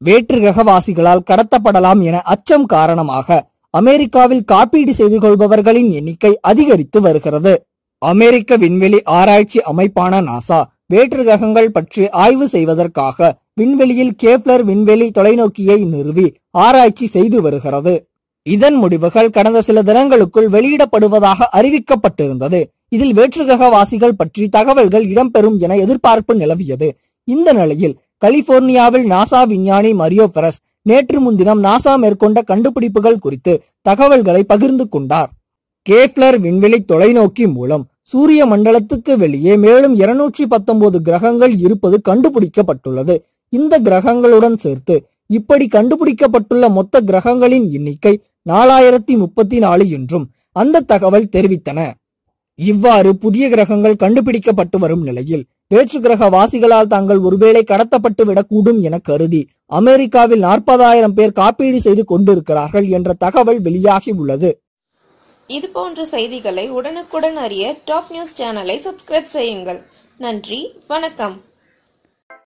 வேற்று கிரகவாசிகளால் கடத்தப்படலாம் என அச்சம் காரணமாக அமெரிக்காவில் காப்பீடு செய்து கொள்பவர்களின் எண்ணிக்கை அதிகரித்து வருகிறது. அமெரிக்க விண்வெளி ஆராய்ச்சி அமைப்பான நாசா வேற்று கிரகங்கள் பற்றி ஆய்வு செய்வதற்காக விண்வெளியில் கேப்லர் விண்வெளி தொலைநோக்கியை நிறுவி ஆராய்ச்சி செய்து வருகிறது. இதன் முடிவுகள் கடந்த சில தினங்களுக்குள் வெளியிடப்படுவதாக அறிவிக்கப்பட்டிருந்தது. இதில் வேற்று கிரகவாசிகள் பற்றி தகவல்கள் இடம்பெறும் என எதிர்பார்ப்பு நிலவியது. இந்த நிலையில் கலிபோர்னியாவில் நாசா விஞ்ஞானி மரியோ பெரஸ் நேற்று முன்தினம் நாசா மேற்கொண்ட கண்டுபிடிப்புகள் குறித்து தகவல்களை பகிர்ந்து கொண்டார். கேப்லர் விண்வெளி தொலைநோக்கி மூலம் சூரிய மண்டலத்துக்கு வெளியே மேலும் 219 பத்தொன்பது கிரகங்கள் இருப்பது கண்டுபிடிக்கப்பட்டுள்ளது. இந்த கிரகங்களுடன் சேர்த்து இப்படி கண்டுபிடிக்கப்பட்டுள்ள மொத்த கிரகங்களின் எண்ணிக்கை நாலாயிரத்தி முப்பத்தி நாலு என்றும் அந்த தகவல் தெரிவித்தன. இவ்வாறு புதிய கிரகங்கள் கண்டுபிடிக்கப்பட்டு வரும் நிலையில் வேற்று கிரக வாசிகளால் தாங்கள் ஒருவேளை கடத்தப்பட்டு விடக்கூடும் என கருதி அமெரிக்காவில் நாற்பதாயிரம் பேர் காப்பீடு செய்து கொண்டிருக்கிறார்கள் என்ற தகவல் வெளியாகி உள்ளது. இது போன்ற செய்திகளை உடனுக்குடன் அறிய டாப் நியூஸ் சேனலை சப்ஸ்கிரைப் செய்யுங்கள். நன்றி வணக்கம்.